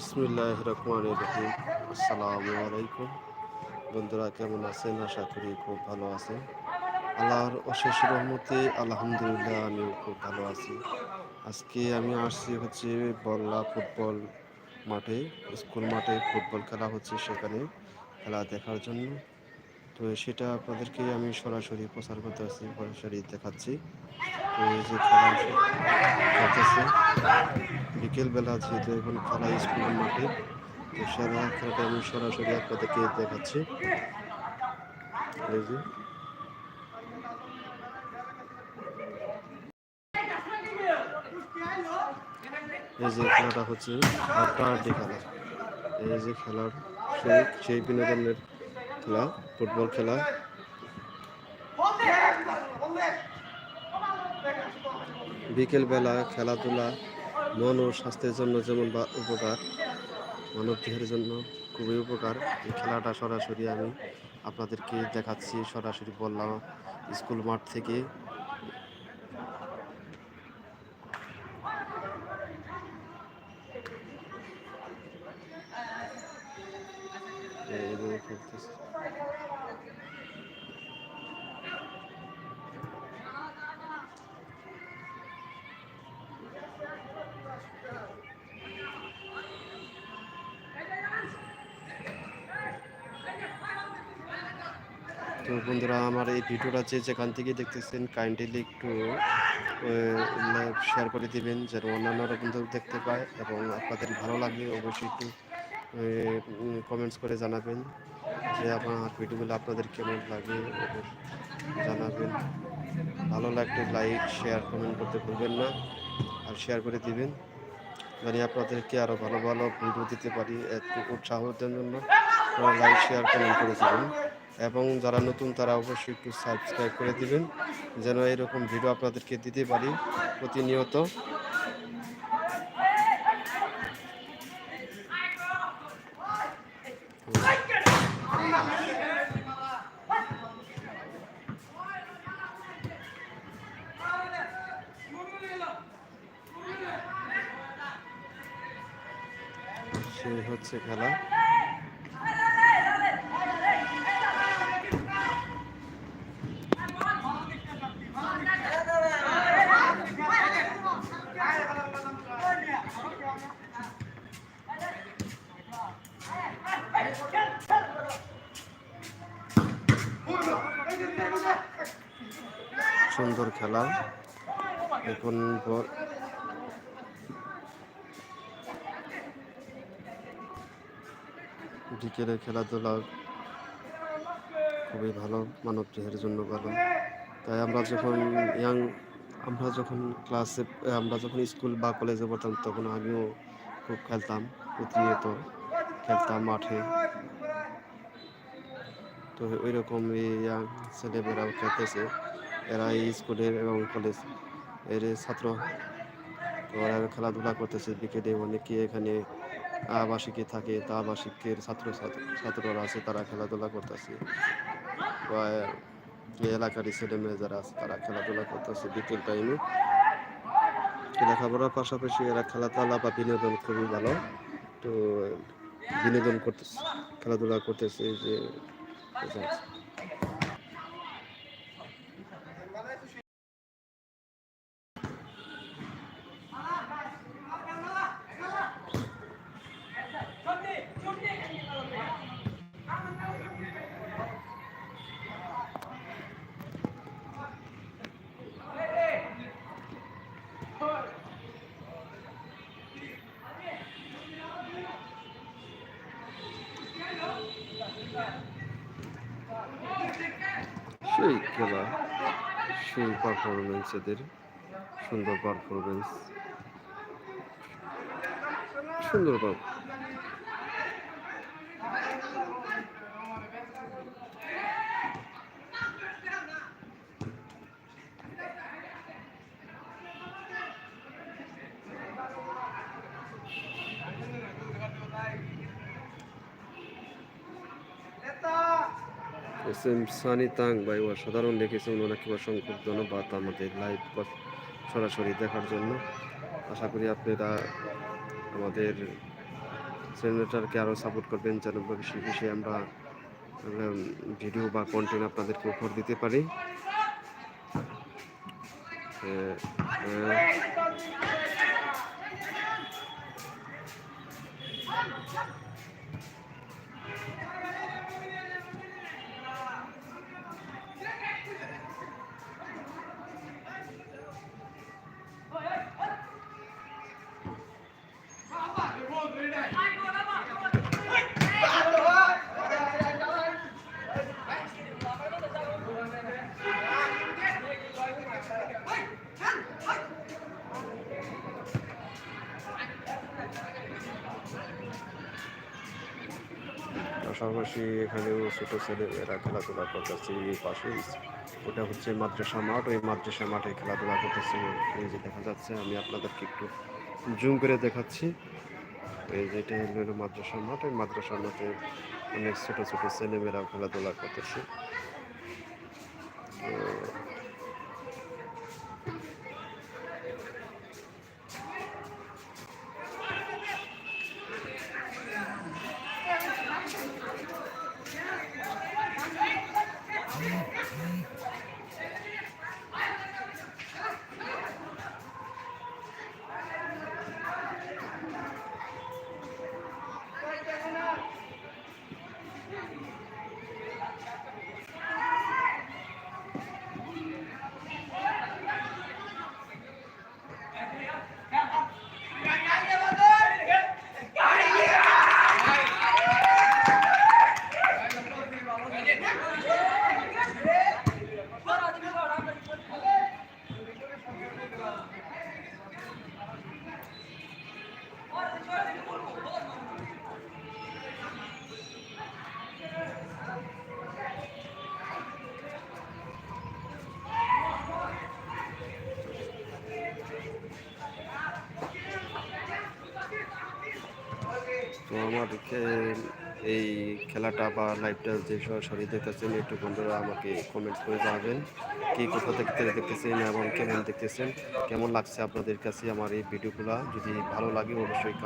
বিসমুল্লাহ রহমান আলাইকুম। বন্ধুরা, কেমন আছেন? আশা করি খুব ভালো আছেন। আল্লাহর অশেষ রহমতে আলহামদুলিল্লাহ আমি খুব ভালো আছি। আজকে আমি আসছি হচ্ছে বল্লা ফুটবল মাঠে। স্কুল মাঠে ফুটবল খেলা হচ্ছে সেখানে। খেলা দেখার জন্য তো সেটা আপনাদেরকে আমি সরাসরি প্রচার করতে আসছি, সরাসরি দেখাচ্ছি। তো এই যে খেলা বিকেলবেলা যেহেতু এখন খেলা স্কুলের মাঠে, তো সেরা খেলাটা আমি সরাসরি আপনাদেরকে দেখাচ্ছি। এই যে। খেলাটা হচ্ছে খেলা এই যে খেলার সেই বিনোদনের খেলা, ফুটবল খেলা। বিকেলবেলা খেলাধুলা, মন ও স্বাস্থ্যের জন্য যেমন বা উপকার, মানব দেহের জন্য খুবই উপকার। এই খেলাটা সরাসরি আমি আপনাদেরকে দেখাচ্ছি, সরাসরি বললাম, স্কুল মাঠ থেকে এইভাবে খেলতেছে তো বন্ধুরা, আমার এই ভিডিওটা যে যেখান থেকে দেখতেছেন কাইন্ডলি একটু শেয়ার করে দিবেন, যেন অন্যান্যরা কিন্তু দেখতে পায় এবং আপনাদের ভালো লাগলে অবশ্যই একটু কমেন্টস করে জানাবেন যে আমার ভিডিওগুলো আপনাদের কেমন লাগে জানাবেন। ভালো লাগলে লাইক শেয়ার কমেন্ট করতে ভুলবেন না, আর শেয়ার করে দিবেন। জানি আপনাদেরকে আরও ভালো ভালো ভিডিও দিতে পারি একটু উৎসাহ দেওয়ার জন্য। লাইক শেয়ার কমেন্ট করে দেবেন। এবং যারা নতুন, তারা অবশ্যই একটু সাবস্ক্রাইব করে দিবেন, যেন এরকম ভিডিও আপনাদেরকে দিতে পারি প্রতিনিয়ত। সেই হচ্ছে খেলা। সুন্দর খেলা। এখন পর বিকেলে খেলাধুলা খুবই ভালো মানব দেহের জন্য ভালো। তাই আমরা যখন ইয়াং আমরা যখন ক্লাসে আমরা যখন স্কুল বা কলেজে পড়তাম, তখন আমিও খুব খেলতাম প্রতিনিয়ত খেলতাম মাঠে। তো ওই রকম ইয়াং ছেলেমেয়েরাও খেলতেছে। এরা এই স্কুলের এবং কলেজের ছাত্র। ওরা খেলাধুলা করতেছে বিকেলে অনেকে এখানে আবাসিকে থাকে, তা আবাসিকের ছাত্র ছাত্ররা আছে, তারা খেলাধুলা করতেছে। বা এই এলাকারই ছেলে মেয়ে যারা আছে, তারা খেলাধুলা করতেছে বিকেল টাইমে লেখাপড়ার পাশাপাশি এরা খেলাধুলা বা বিনোদন খুবই ভালো। তো, বিনোদন করতেছে, খেলাধুলা করতেছে যে। সেই পারফরমেন্স এদের সুন্দর পারফরমেন্স সুন্দর এস এম সানি তাং ভাই অসাধারণ লিখেছেন। ওনাকে অসংখ্য ধন্যবাদ আমাদের লাইভ সরাসরি দেখার জন্য। আশা করি আপনারা আমাদের চ্যানেলটাকে আরও সাপোর্ট করবেন যেন বেশি বেশি আমরা ভিডিও বা কন্টেন্ট আপনাদেরকে উপহার দিতে পারি। আহ, পাশাপাশি এখানেও ছোট ছেলেমেয়েরা খেলাধুলা করতেছে, এই পাশে ওটা হচ্ছে মাদ্রাসা মাঠ, ওই মাদ্রাসা মাঠে খেলাধুলা করতেছে, এই যে দেখা যাচ্ছে, আমি আপনাদেরকে একটু জুম করে দেখাচ্ছি। এই যেটা হলো মাদ্রাসা মাঠ ওই মাদ্রাসা মাঠে অনেক ছোটো ছোটো ছেলেমেয়েরা খেলাধুলা করতেছে। তো তো আমার এই খেলাটা বা লাইভটা যে সরাসরি দেখতেছেন, একটু বন্ধুরা আমাকে কমেন্টস করে জানাবেন। কি কোথা থেকে দেখতেছেন এবং কেমন দেখতেছেন? কেমন লাগছে আপনাদের কাছে আমার এই ভিডিওগুলো? যদি ভালো লাগে অবশ্যই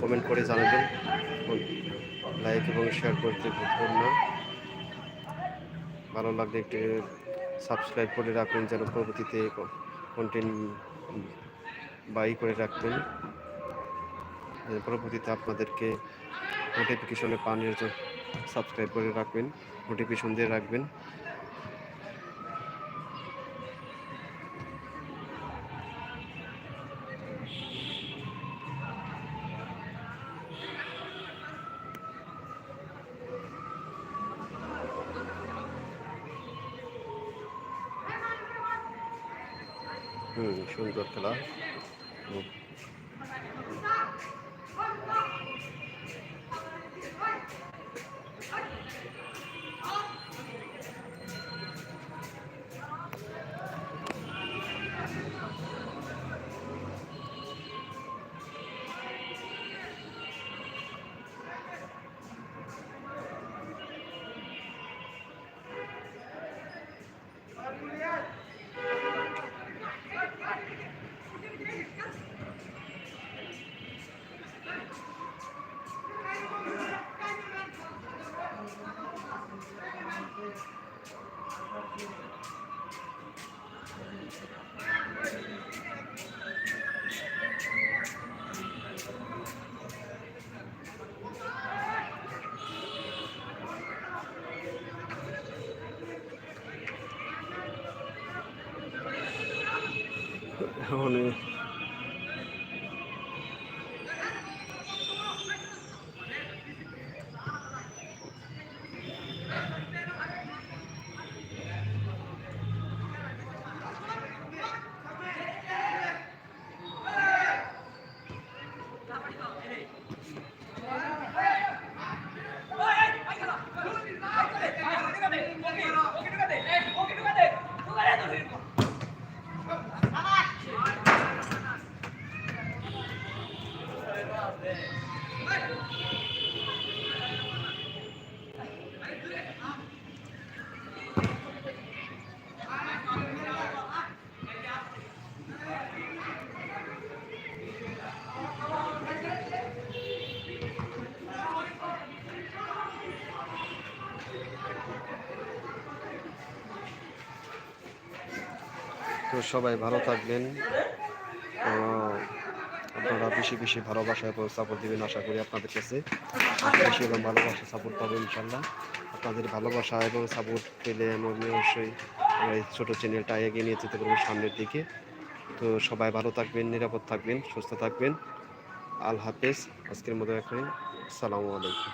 কমেন্ট করে জানাবেন। লাইক এবং শেয়ার করতে ভুলবেন না। ভালো লাগলে একটু সাবস্ক্রাইব করে রাখবেন যেন পরবর্তীতে কন্টেন্ট বাই করে রাখবেন। পরবর্তীতে আপনাদেরকে নোটিফিকেশনে পানির জন্য সাবস্ক্রাইব করে রাখবেন নোটিফিকেশন দিয়ে রাখবেন। হুম সুন্দর খেলা। তো সবাই ভালো থাকবেন। আপনারা বেশি বেশি ভালোবাসা এবং সাপোর্ট দেবেন আশা করি আপনাদের কাছে। বেশি এবং ভালোবাসা সাপোর্ট পাবেন ইনশাল্লাহ আপনাদের ভালোবাসা এবং সাপোর্ট পেলে আমি অবশ্যই এই ছোটো চ্যানেলটা এগিয়ে নিয়ে যেতে পারব সামনের দিকে। তো সবাই ভালো থাকবেন, নিরাপদ থাকবেন, সুস্থ থাকবেন। আল হাফেজ। আজকের মতো এখন আসসালামু আলাইকুম।